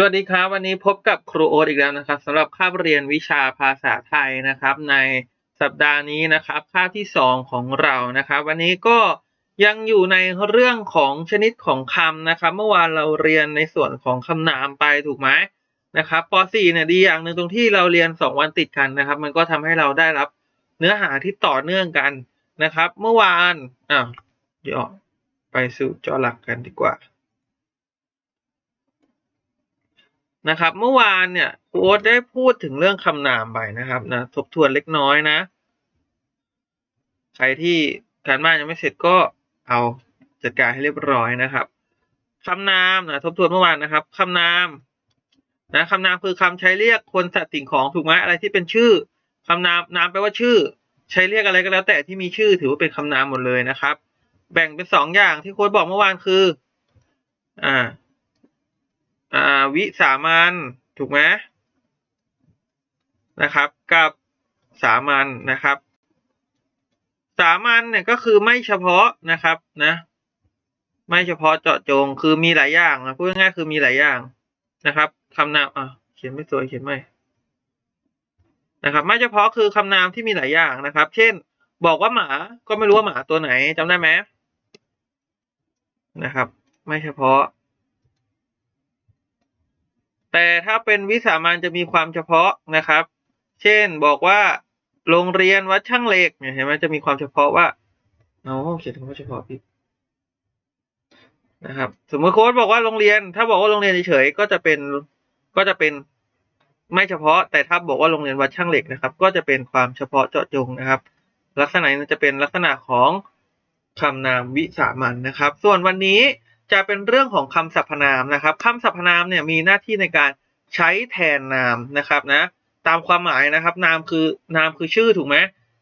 สวัสดีครับ วันนี้พบกับครูโอ๊ตอีกแล้วนะครับสำหรับคาบเรียนวิชาภาษาไทยนะครับ ในสัปดาห์นี้นะครับคาบที่สองของเรานะครับ วันนี้ก็ยังอยู่ในเรื่องของชนิดของคำนะครับ เมื่อวานเราเรียนในส่วนของคำนามไปถูกไหมนะครับป .4 เนี่ยดีอย่างหนึ่งตรงที่เราเรียน 2 วันติดกันนะครับ มันก็ทำให้เราได้รับเนื้อหาที่ต่อเนื่องกันนะครับ เมื่อวานอะเดี๋ยวไปสู่จอหลักกันดีกว่า นะครับ เมื่อวานเนี่ยครูโอ๊ตได้พูดถึงเรื่องคำนามไปนะครับนะทบทวนเล็กน้อยนะ ใครที่การบ้านยังไม่เสร็จก็เอาจัดการให้เรียบร้อยนะครับคำนามนะทบทวนเมื่อวานนะครับคำนามนะคำนามคือคำใช้เรียกคนสัตว์สิ่งของถูกไหมอะไรที่เป็นชื่อคำนามนามแปลว่าชื่อ ใช้เรียกอะไรก็แล้วแต่ที่มีชื่อถือว่าเป็นคำนามหมดเลยนะครับ แบ่งเป็นสองอย่างที่โค้ดบอกเมื่อวานคือ อ่า อ่าวิสามันถูกไหมนะครับ กับสามัญนะครับ สามัญเนี่ยก็คือไม่เฉพาะนะครับนะ ไม่เฉพาะเจาะจงคือมีหลายอย่างนะพูดง่ายๆคือมีหลายอย่างนะครับคำนามอะเขียนไม่สวยเขียนไม่นะครับ ไม่เฉพาะคือคำนามที่มีหลายอย่างนะครับ เช่น บอกว่าหมาก็ไม่รู้ว่าหมาตัวไหนจำได้ไหมนะครับ ไม่เฉพาะ แต่ถ้าเป็นวิสามันจะมีความเฉพาะนะครับ เช่นบอกว่าโรงเรียนวัดช่างเหล็กเนี่ยเห็นไหมจะมีความเฉพาะว่าเอาเขียนคำว่าเฉพาะพี่นะครับ สมมติโค้ดบอกว่าโรงเรียน ถ้าบอกว่าโรงเรียนเฉยๆก็จะเป็นก็จะเป็นไม่เฉพาะ แต่ถ้าบอกว่าโรงเรียนวัดช่างเหล็กนะครับ ก็จะเป็นความเฉพาะเจาะจงนะครับ ลักษณะนี้จะเป็นลักษณะของคำนามวิสามันนะครับ ส่วนวันนี้ จะเป็นเรื่องของคำสรรพนามนะครับคำสรรพนามเนี่ยมีหน้าที่ในการใช้แทนนามนะครับนะตามความหมายนะครับ นามคือนามคือชื่อถูกไหม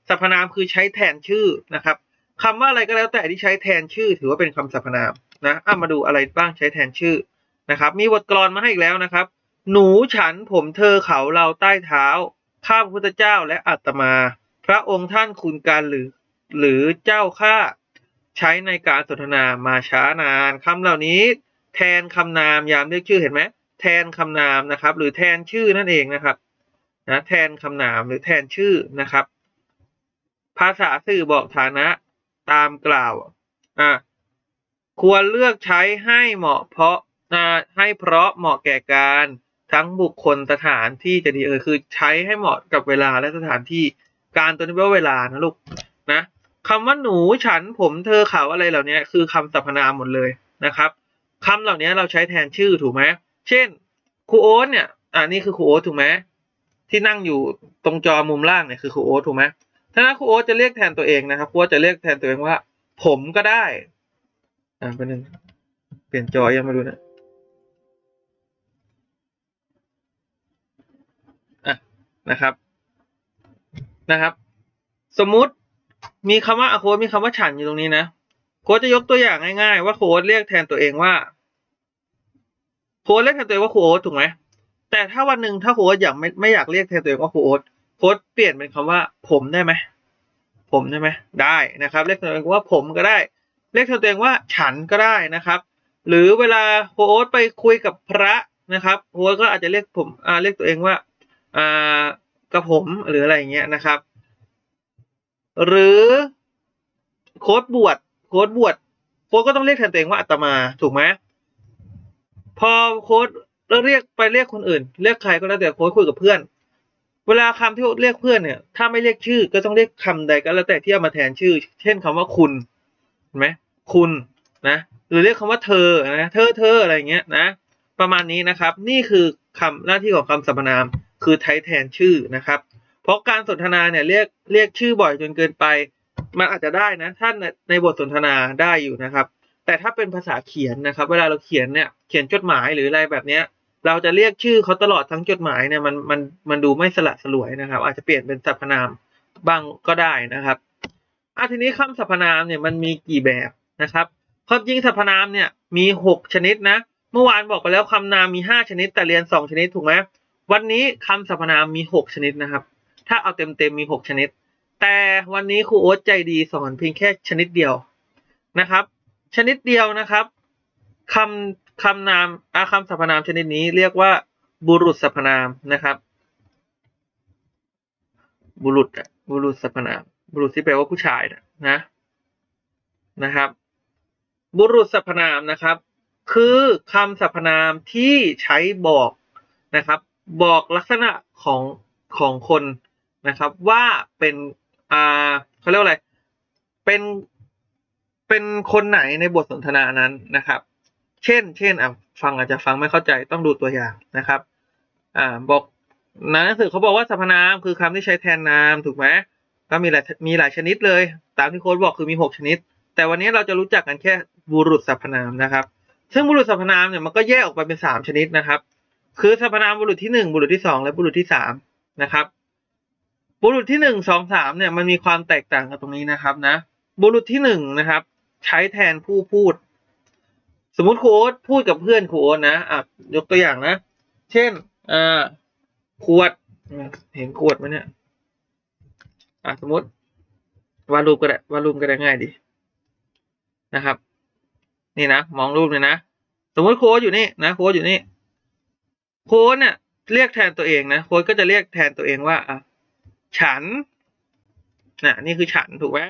สรรพนามคือใช้แทนชื่อนะครับคำว่าอะไรก็แล้วแต่ที่ใช้แทนชื่อ ถือว่าเป็นคำสรรพนามนะอะมาดูอะไรบ้างใช้แทนชื่อนะครับ มีบทกลอนมาให้อีกแล้วนะครับ หนูฉันผมเธอเขาเราใต้เท้าข้าพระพุทธเจ้าและอาตมา พระองค์ท่านคุณการหรือ หรือเจ้าข้า ใช้ในการสนทนามาช้านานคำเหล่านี้ แทนคำนามยามเรียกชื่อเห็นไหมแทนคำนามนะครับ หรือแทนชื่อนั่นเองนะครับนะแทนคำนามหรือแทนชื่อนะครับ ภาษาสื่อบอกฐานะตามกล่าวอะควรเลือกใช้ให้เหมาะเพราะอ่าให้เพราะเหมาะแก่การทั้งบุคคลสถานที่จะดีเออคือใช้ให้เหมาะกับเวลาและสถานที่การตัวนี้แปลว่าเวลานะลูกนะ คำว่าหนูฉันผมเธอเขาอะไรเหล่านี้คือคำสรรพนามหมดเลยนะครับคำเหล่านี้เราใช้แทนชื่อถูกไหมเช่นครูโอ๊ตเนี่ยอ่านี่คือครูโอ๊ตถูกไหมที่นั่งอยู่ตรงจอมุมล่างเนี่ยคือครูโอ๊ตถูกไหมถ้าครูโอ๊ตจะเรียกแทนตัวเองนะครับครูโอ๊ตจะเรียกแทนตัวเองว่า ผมก็ได้อ่าเป็นหนึ่งเปลี่ยนจอยังไม่รู้นะอะนะครับนะครับ สมมุติ มีคำว่าโค้ดมีคำว่าฉันอยู่ตรงนี้นะ โค้ดจะยกตัวอย่างง่ายๆ ว่าโค้ดเรียกแทนตัวเองว่า โค้ดเรียกแทนตัวเองว่าโอ๊ตถูกไหมแต่ถ้าวันหนึ่งถ้าโค้ดอยากไม่ไม่อยากเรียกแทนตัวเองว่าโอ๊ตโค้ดเปลี่ยนเป็นคำว่า ผมได้ไหมผมได้ไหมได้นะครับ เรียกตัวเองว่าผมก็ได้ เรียกตัวเองว่าฉันก็ได้นะครับ หรือเวลาโค้ดไปคุยกับพระนะครับโค้ดก็อาจจะเรียกผมอ่าเรียกตัวเองว่าอ่ากระผมหรืออะไรอย่างเงี้ยนะครับ หรือโค้ดบวชโค้ดบวชโค้ดก็ต้องเรียกแทนตัวเองว่าอาตมาถูกไหมพอโค้ดแล้วเรียกไปเรียกคนอื่น เรียกใครก็แล้วแต่โค้ดคุยกับเพื่อน เวลาคำที่เรียกเพื่อนเนี่ย ถ้าไม่เรียกชื่อก็ต้องเรียกคำใดก็แล้วแต่ที่เอามาแทนชื่อ เช่นคำว่าคุณเห็นไหมคุณนะหรือเรียกคำว่าเธอนะเธอเธออะไรเงี้ยนะ ประมาณนี้นะครับ นี่คือคำหน้าที่ของคำสรรพนามคือใช้แทนชื่อนะครับ เพราะการสนทนาเนี่ยเรียกเรียกชื่อบ่อยจนเกินไป มันอาจจะได้นะท่านในบทสนทนาได้อยู่นะครับ แต่ถ้าเป็นภาษาเขียนนะครับ เวลาเราเขียนเนี่ยเขียนจดหมายหรืออะไรแบบเนี้ย เราจะเรียกชื่อเขาตลอดทั้งจดหมายเนี่ยมันมันมันดูไม่สละสลวยนะครับ อาจจะเปลี่ยนเป็นสรรพนามบ้างก็ได้นะครับอะทีนี้คำสรรพนามเนี่ยมันมีกี่แบบนะครับความจริงสรรพนามเนี่ยมีหกชนิดนะ เมื่อวานบอกไปแล้วคำนามมีห้าชนิด แต่เรียนสองชนิดถูกไหมวันนี้คำสรรพนามมีหกชนิดนะครับ ถ้าเอาเต็มเต็มมีหกชนิด แต่วันนี้ครูโอ๊ตใจดีสอนเพียงแค่ชนิดเดียวนะครับ ชนิดเดียวนะครับคำคำนามอาคำสรรพนามชนิดนี้เรียกว่า บุรุษสรรพนามนะครับ บุรุษบุรุษสรรพนาม บุรุษที่แปลว่าผู้ชายนะนะครับ บุรุษสรรพนามนะครับ คือคำสรรพนามที่ใช้บอกนะครับ บอกลักษณะของของคน นะครับว่าเป็นอ่าเขาเรียกว่าอะไรเป็นเป็นคนไหนในบทสนทนานั้นนะครับ เช่น เช่นอะฟังอาจจะฟังไม่เข้าใจต้องดูตัวอย่างนะครับ อ่าบอกในหนังสือเขาบอกว่าสรรพนามคือคำที่ใช้แทนนามถูกไหมก็มีหลายมีหลายชนิดเลย ตามที่โค้ดบอกคือมีหกชนิด แต่วันนี้เราจะรู้จักกันแค่บุรุษสรรพนามนะครับ ซึ่งบุรุษสรรพนามเนี่ยมันก็แยกออกไปเป็นสามชนิดนะครับ คือสรรพนามบุรุษที่หนึ่งบุรุษที่สองและบุรุษที่สามนะครับ บุรุษที่หนึ่งสองสามเนี่ยมันมีความแตกต่างกันตรงนี้นะครับนะ บุรุษที่หนึ่งนะครับ ใช้แทนผู้พูด สมมติครูโอ๊ตพูดกับเพื่อนครูโอ๊ตนะอะยกตัวอย่างนะ เช่นอ่าขวด เห็นขวดไหมเนี่ยอะสมมติวาดรูปก็ได้วาดรูปก็ได้ง่ายดีนะครับ นี่นะมองรูปเลยนะสมมติโค้ดอยู่นี่นะโค้ดอยู่นี่ โค้ดเนี่ยเรียกแทนตัวเองนะโค้ดก็จะเรียกแทนตัวเองว่าอะ ฉันน่ะนี่คือฉันถูกไหม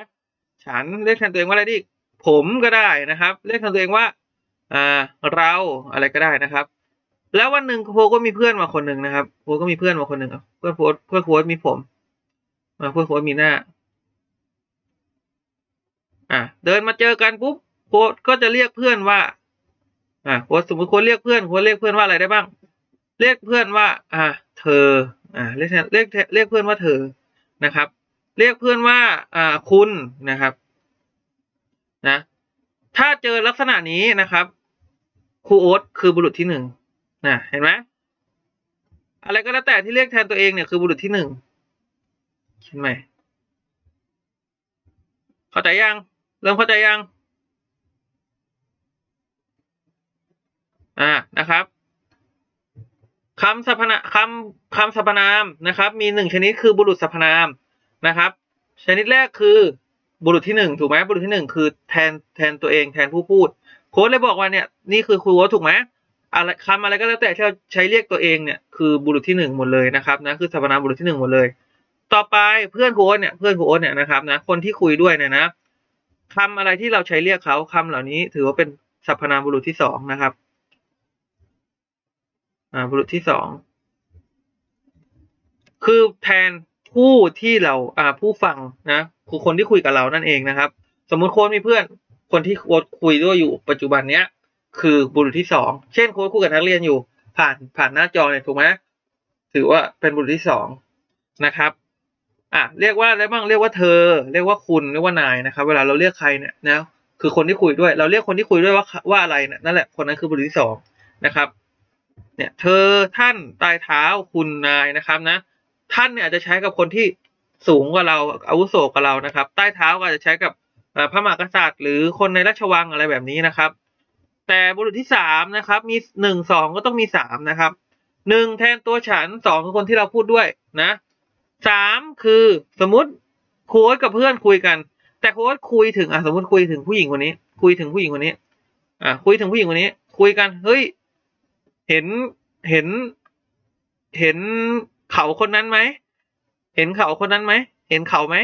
ฉันเรียกแทนตัวเองว่าอะไรดิผมก็ได้นะครับ เรียกแทนตัวเองว่าอ่าเราอะไรก็ได้นะครับ แล้ววันหนึ่งโค้ดก็มีเพื่อนมาคนหนึ่งนะครับโค้ดก็มีเพื่อนมาคนหนึ่งเพื่อนโค้ดเพื่อนโค้ดมีผมมาเพื่อนโค้ดมีหน้า อะเดินมาเจอกันปุ๊บโค้ดก็จะเรียกเพื่อนว่า อ่าโค้ดสมมติโค้ดเรียกเพื่อนโค้ดเรียกเพื่อนว่าอะไรได้บ้าง เรียกเพื่อนว่า อ่า เธออ่าเรียกเรียกเรียกเพื่อนว่าเธอนะครับ เรียกเพื่อนว่าอ่าคุณนะครับนะถ้าเจอลักษณะนี้นะครับครูโอ๊ตคือบุรุษที่หนึ่งนะเห็นไหมอะไรก็แล้วแต่ที่เรียกแทนตัวเองเนี่ยคือบุรุษที่หนึ่งเห็นไหมเข้าใจยังเริ่มเข้าใจยังอ่านะครับ คำสรรพนามคำคำสรรพนามนะครับ มีหนึ่งชนิดคือบุรุษสรรพนามนะครับ ชนิดแรกคือบุรุษที่หนึ่งถูกไหมบุรุษที่หนึ่งคือแทนแทนตัวเองแทนผู้พูด โค้ดเลยบอกว่าเนี่ยนี่คือครูถูกไหมอะไรคำอะไรก็แล้วแต่ที่เราใช้เรียกตัวเองเนี่ยคือบุรุษที่หนึ่งหมดเลยนะครับนะคือสรรพนามบุรุษที่หนึ่งหมดเลย ต่อไปเพื่อนครูโอ๊ตเนี่ยเพื่อนครูโอ๊ตเนี่ยนะครับนะคนที่คุยด้วยเนี่ยนะคำอะไรที่เราใช้เรียกเขาคำเหล่านี้ถือว่าเป็นสรรพนามบุรุษที่สองนะครับ อ่าบุรุษที่สองคือแทนผู้ที่เราอ่าผู้ฟังนะคือคนที่คุยกับเรานั่นเองนะครับ สมมุติโค้ดมีเพื่อน คนที่โค้ดคุยด้วยอยู่ปัจจุบันเนี้ย คือบุรุษที่สองเช่นโค้ดคุยกับนักเรียนอยู่ ผ่านผ่านหน้าจอเนี่ยถูกไหมถือว่าเป็นบุรุษที่สองนะครับอะเรียกว่าอะไรบ้างเรียกว่าเธอ เรียกว่าคุณเรียกว่านายนะครับ เวลาเราเรียกใครเนี่ยนะคือคนที่คุยด้วย เราเรียกคนที่คุยด้วยว่าว่าอะไรเนี่ยนั่นแหละคนนั้นคือบุรุษที่สองนะครับ เนี่ยเธอท่านใตายเท้าคุณนายนะครับนะ ท่านเนี่ยอาจจะใช้กับคนที่สูงกว่าเราอาวุโสกว่าเรานะครับ ใต้เท้าก็อาจจะใช้กับพระมหากษัตริย์ หรือคนในราชวังอะไรแบบนี้นะครับ แต่บุรุษที่สามนะครับ มีหนึ่งสองก็ต้องมีสามนะครับหนึ่งแทนตัวฉันสองคือคนที่เราพูดด้วยนะสามคือสมมติโค้ดกับเพื่อนคุยกัน แต่โค้ดคุยถึงอะสมมติคุยถึงผู้หญิงคนนี้ คุยถึงผู้หญิงคนนี้ อะคุยถึงผู้หญิงคนนี้ คุยกันเฮ้ย เห็นเห็น เห็นเขาคนนั้นไหมเห็นเขาคนนั้นไหมเห็นเขาไหม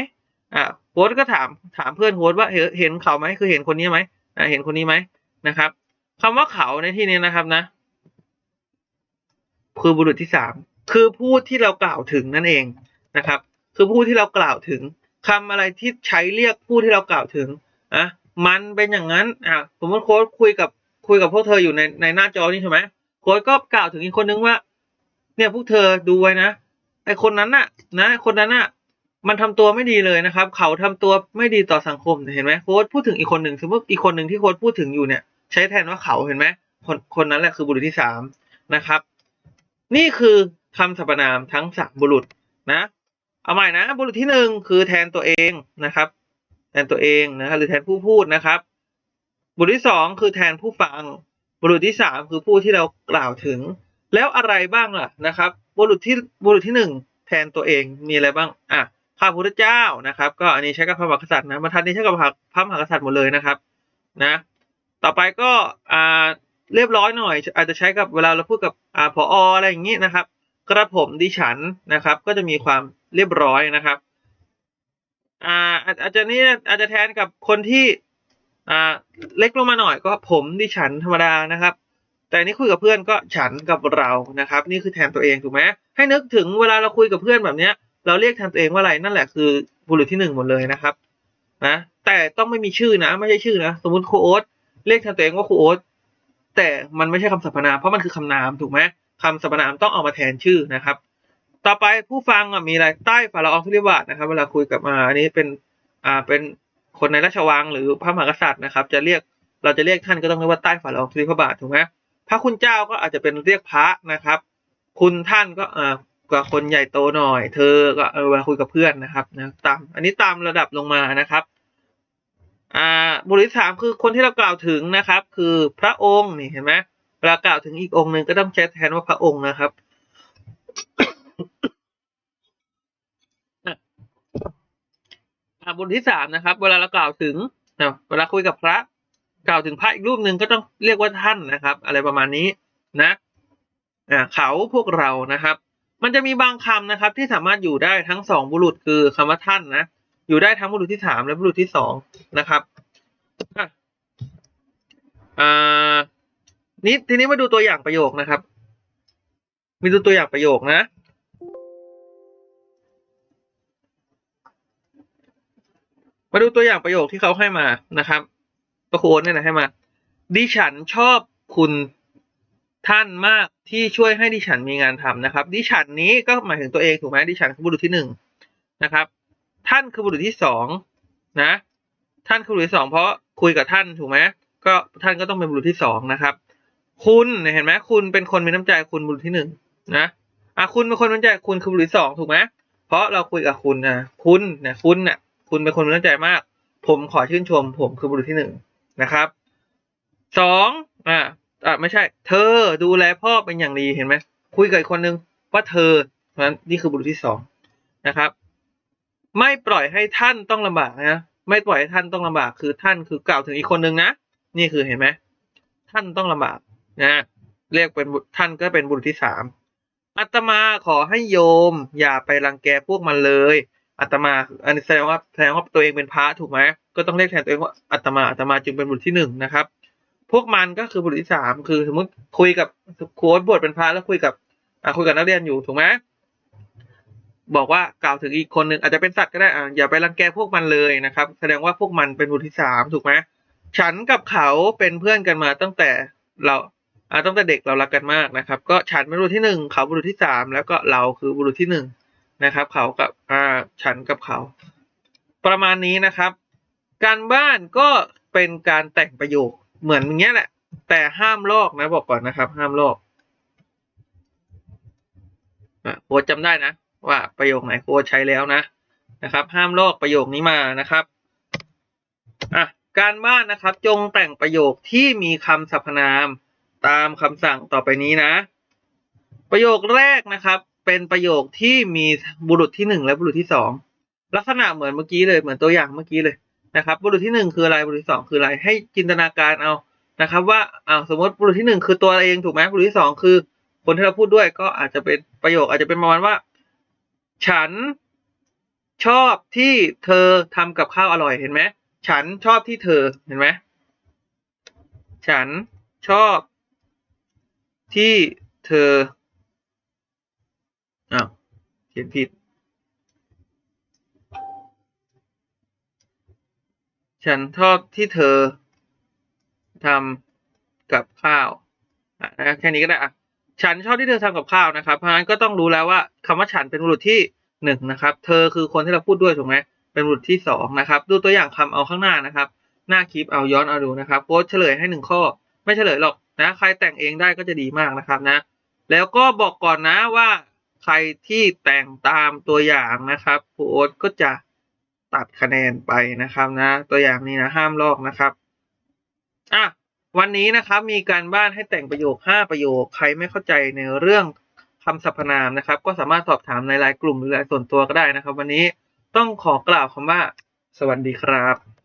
อ่าโค้ดก็ถามถามเพื่อนโค้ดว่าเห็นเขาไหมคือเห็นคนนี้ไหมอ่าเห็นคนนี้ไหมนะครับคำว่าเขาในที่นี้นะครับนะ คือบุรุษที่สามคือผู้ที่เรากล่าวถึงนั่นเองนะครับ คือผู้ที่เรากล่าวถึงคำอะไรที่ใช้เรียกผู้ที่เรากล่าวถึงอะมันเป็นอย่างนั้นอะสมมติโค้ดคุยกับคุยกับพวกเธออยู่ในในหน้าจอนี่ใช่ไหม โค้ดก็กล่าวถึงอีกคนนึงว่า เนี่ยพวกเธอดูไว้นะไอคนนั้นน่ะ นะคนนั้นน่ะ มันทำตัวไม่ดีเลยนะครับ เขาทำตัวไม่ดีต่อสังคมเห็นไหมโค้ดพูดถึงอีกคนหนึ่งสมมติอีกคนหนึ่งที่โค้ดพูดถึงอยู่เนี่ย ใช้แทนว่าเขาเห็นไหมคนคนนั้นแหละคือบุรุษที่สามนะครับ นี่คือคำสรรพนามทั้งสามบุรุษนะ เอาใหม่นะบุรุษที่หนึ่งคือแทนตัวเองนะครับ แทนตัวเองนะครับหรือแทนผู้พูดนะครับ บุรุษที่สองคือแทนผู้ฟัง บุรุษที่สามคือผู้ที่เรากล่าวถึง แล้วอะไรบ้างล่ะนะครับ บุรุษที่บุรุษที่หนึ่งแทนตัวเองมีอะไรบ้างอะข้าพุทธเจ้านะครับ ก็อันนี้ใช้กับพระมหากษัตริย์นะบรรทัดนี้ใช้กับพระมหากษัตริย์หมดเลยนะครับนะต่อไปก็อ่าเรียบร้อยหน่อย อาจจะใช้กับเวลาเราพูดกับอ่าผออะไรอย่างนี้นะครับ กระผมดิฉันนะครับ ก็จะมีความเรียบร้อยนะครับอ่าอาจอาจจะนี่อาจจะแทนกับคนที่ อ่าเล็กลงมาหน่อยก็ผมดิฉันธรรมดานะครับ แต่นี่คุยกับเพื่อนก็ฉันกับเรานะครับ นี่คือแทนตัวเองถูกไหมให้นึกถึงเวลาเราคุยกับเพื่อนแบบเนี้ย เราเรียกแทนตัวเองว่าอะไรนั่นแหละคือบุรุษที่หนึ่งหมดเลยนะครับนะแต่ต้องไม่มีชื่อนะ ไม่ใช่ชื่อนะ สมมติครูโอ๊ตเรียกแทนตัวเองว่าครูโอ๊ตแต่มันไม่ใช่คำสรรพนามเพราะมันคือคำนามถูกไหมคำสรรพนามต้องเอามาแทนชื่อนะครับ ต่อไปผู้ฟังมีอะไรใต้ฝาละอองธุลีบาทนะครับ เวลาคุยกับมาอันนี้เป็นอ่าเป็น คนในราชวังหรือพระมหากษัตริย์นะครับ จะเรียกเราจะเรียกท่านก็ต้องเรียกว่าใต้ฝ่าละอองธุลีพระบาทถูกไหมพระคุณเจ้าก็อาจจะเป็นเรียกพระนะครับ คุณท่านก็อ่ากับคนใหญ่โตหน่อย เธอก็เออเวลาคุยกับเพื่อนนะครับนะตาม อันนี้ตามระดับลงมานะครับอ่าบุรุษสามคือคนที่เรากล่าวถึงนะครับ คือพระองค์นี่เห็นไหมเวลากล่าวถึงอีกองค์หนึ่งก็ต้องใช้แทนว่าพระองค์นะครับ อ่าบุรุษที่สามนะครับ เวลาเรากล่าวถึงเวลาคุยกับพระ กล่าวถึงพระอีกรูปหนึ่งก็ต้องเรียกว่าท่านนะครับ อะไรประมาณนี้นะอ่าเขาพวกเรานะครับ มันจะมีบางคำนะครับ ที่สามารถอยู่ได้ทั้งสองบุรุษคือคำว่าท่านนะอยู่ได้ทั้งบุรุษที่สามและบุรุษที่สองนะครับอ่านี่ทีนี้มาดูตัวอย่างประโยคนะครับ มีดูตัวอย่างประโยคนะ มาดูตัวอย่างประโยคที่เขาให้มานะครับประโคนเนี่ยนะให้มา ดิฉันชอบคุณท่านมากที่ช่วยให้ดิฉันมีงานทำนะครับ ดิฉันนี้ก็หมายถึงตัวเองถูกไหมดิฉันคือบุรุษที่หนึ่งนะครับ ท่านคือบุรุษที่สองนะ ท่านคือบุรุษที่สองเพราะคุยกับท่านถูกไหมก็ท่านก็ต้องเป็นบุรุษที่สองนะครับ คุณเห็นไหมคุณเป็นคนมีน้ำใจคุณบุรุษที่หนึ่งนะอะคุณเป็นคนมีน้ำใจคุณคือบุรุษที่สองถูกไหมเพราะเราคุยกับคุณนะคุณนี่ยคุณเนี่ย คุณเป็นคนมีน้ำใจมาก ผมขอชื่นชม ผมคือบุรุษที่หนึ่งนะครับสองอ่าอ่าไม่ใช่ เธอดูแลพ่อเป็นอย่างดีเห็นไหมคุยกับอีกคนนึงว่าเธอเพราะนั้นนี่คือบุรุษที่สองนะครับ ไม่ปล่อยให้ท่านต้องลำบากนะไม่ปล่อยให้ท่านต้องลำบาก คือท่านคือกล่าวถึงอีกคนนึงนะนี่คือเห็นไหมท่านต้องลำบากนะเรียกเป็นท่านก็เป็นบุรุษที่สามอาตมาขอให้โยม อย่าไปรังแกพวกมันเลย อาตมาอันนี้แสดงว่าแสดงว่าตัวเองเป็นพระถูกไหมก็ต้องเรียกแทนตัวเองว่าอาตมาอาตมาจึงเป็นบุตรที่หนึ่งนะครับ พวกมันก็คือบุตรที่สามคือสมมติคุยกับโค้ดบวชเป็นพระแล้วคุยกับคุยกับนักเรียนอยู่ถูกไหมบอกว่ากล่าวถึงอีกคนหนึ่งอาจจะเป็นสัตว์ก็ได้อ่าอย่าไปรังแกพวกมันเลยนะครับ แสดงว่าพวกมันเป็นบุตรที่สามถูกไหมฉันกับเขาเป็นเพื่อนกันมาตั้งแต่เราตั้งแต่เด็กเรารักกันมากนะครับ ก็ฉันเป็นบุรุษที่หนึ่งเขาบุตรที่สามแล้วก็เราคือบุตรที่หนึ่ง นะครับ เขากับอ่าฉันกับเขา ประมาณนี้นะครับ การบ้านก็เป็นการแต่งประโยคเหมือนอย่างเงี้ยแหละ แต่ห้ามลอกนะบอกก่อนนะครับ ห้ามลอกอะโค้ชจำได้นะ ว่าประโยคไหนโค้ชใช้แล้วนะนะครับ ห้ามลอกประโยคนี้มานะครับอะการบ้านนะครับ จงแต่งประโยคที่มีคำสรรพนามตามคำสั่งต่อไปนี้นะ ประโยคแรกนะครับ เป็นประโยคที่มีบุรุษที่หนึ่งและบุรุษที่สองลักษณะเหมือนเมื่อกี้เลยเหมือนตัวอย่างเมื่อกี้เลยนะครับ บุรุษที่หนึ่งคืออะไรบุรุษที่สองคืออะไรให้จินตนาการเอานะครับ ว่าอ่าสมมติบุรุษที่หนึ่งคือตัวเองถูกไหมบุรุษที่สองคือ คนที่เราพูดด้วยก็อาจจะเป็นประโยคอาจจะเป็นประมาณว่า ฉันชอบที่เธอทำกับข้าวอร่อยเห็นไหมฉันชอบที่เธอเห็นไหมฉันชอบที่เธอ เขียนผิด ฉันชอบที่เธอทำกับข้าวนะแค่นี้ก็ได้อะฉันชอบที่เธอทำกับข้าวนะครับ เพราะฉะนั้นก็ต้องรู้แล้วว่าคำว่าฉันเป็นบุรุษที่หนึ่งนะครับ เธอคือคนที่เราพูดด้วยถูกไหมเป็นบุรุษที่สองนะครับ ดูตัวอย่างคำเอาข้างหน้านะครับ หน้าคลิปเอาย้อนเอาดูนะครับโค้ชเฉลยให้หนึ่งข้อ ไม่เฉลยหรอกนะ ใครแต่งเองได้ก็จะดีมากนะครับนะ แล้วก็บอกก่อนนะว่า ใครที่แต่งตามตัวอย่างนะครับโค้ชก็จะตัดคะแนนไปนะครับนะ ตัวอย่างนี้นะห้ามลอกนะครับอะวันนี้นะครับมีการบ้านให้แต่งประโยค 5 ประโยค ใครไม่เข้าใจในเรื่องคำสรรพนามนะครับ ก็สามารถสอบถามในไลน์กลุ่มหรือไลน์ส่วนตัวก็ได้นะครับ วันนี้ต้องขอกล่าวคำว่า สวัสดีครับ